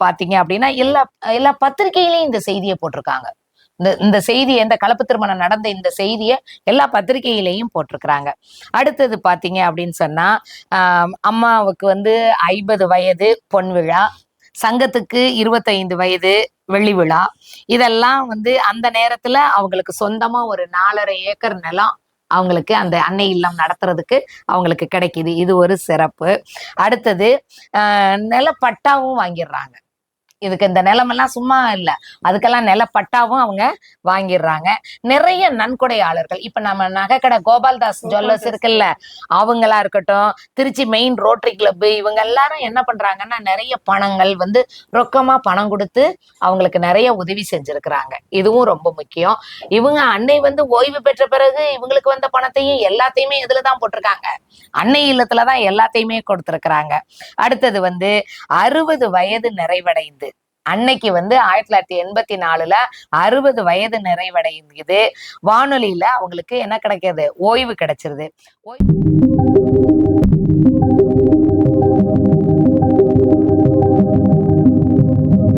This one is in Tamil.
பாத்தீங்க அப்படின்னா எல்லா எல்லா பத்திரிகையிலையும் இந்த செய்தியை போட்டிருக்காங்க. இந்த இந்த செய்தி இந்த கலப்பு திருமணம் நடந்த இந்த செய்தியை எல்லா பத்திரிகையிலையும் போட்டிருக்கிறாங்க. அடுத்தது பாத்தீங்க அப்படின்னு சொன்னா ஆஹ் அம்மாவுக்கு வந்து ஐம்பது வயது பொன் விழா சங்கத்துக்கு இருபத்தைந்து வயது வெள்ளி விழா இதெல்லாம் வந்து அந்த நேரத்துல அவங்களுக்கு சொந்தமா ஒரு நாலரை ஏக்கர் நிலம் அவங்களுக்கு அந்த அன்னை இல்லம் நடத்துறதுக்கு அவங்களுக்கு கிடைக்குது. இது ஒரு சிறப்பு. அடுத்தது ஆஹ் நிலப்பட்டாவும் வாங்கிடுறாங்க. இதுக்கு இந்த நிலமெல்லாம் சும்மா இல்லை. அதுக்கெல்லாம் நிலப்பட்டாவும் அவங்க வாங்கிடுறாங்க. நிறைய நன்கொடையாளர்கள் இப்ப நம்ம நகைக்கடை கோபால்தாஸ் ஜுவல்லர்ஸ் இருக்குல்ல அவங்களா இருக்கட்டும் திருச்சி மெயின் ரோட்டரி கிளப் இவங்க எல்லாரும் என்ன பண்றாங்கன்னா நிறைய பணங்கள் வந்து ரொக்கமா பணம் கொடுத்து அவங்களுக்கு நிறைய உதவி செஞ்சிருக்கிறாங்க. இதுவும் ரொம்ப முக்கியம். இவங்க அன்னை வந்து ஓய்வு பெற்ற பிறகு இவங்களுக்கு வந்த பணத்தையும் எல்லாத்தையுமே இதுல தான் போட்டிருக்காங்க. அன்னை இல்லத்துல தான் எல்லாத்தையுமே கொடுத்திருக்கிறாங்க. அடுத்தது வந்து அறுபது வயது நிறைவடைந்து அன்னைக்கு வந்து ஆயிரத்தி தொள்ளாயிரத்தி எண்பத்தி நாலுல அறுபது வயது நிறைவடைந்தது வானொலியில அவங்களுக்கு என்ன கிடைக்கிறது ஓய்வு கிடைச்சிருது. ஓய்வு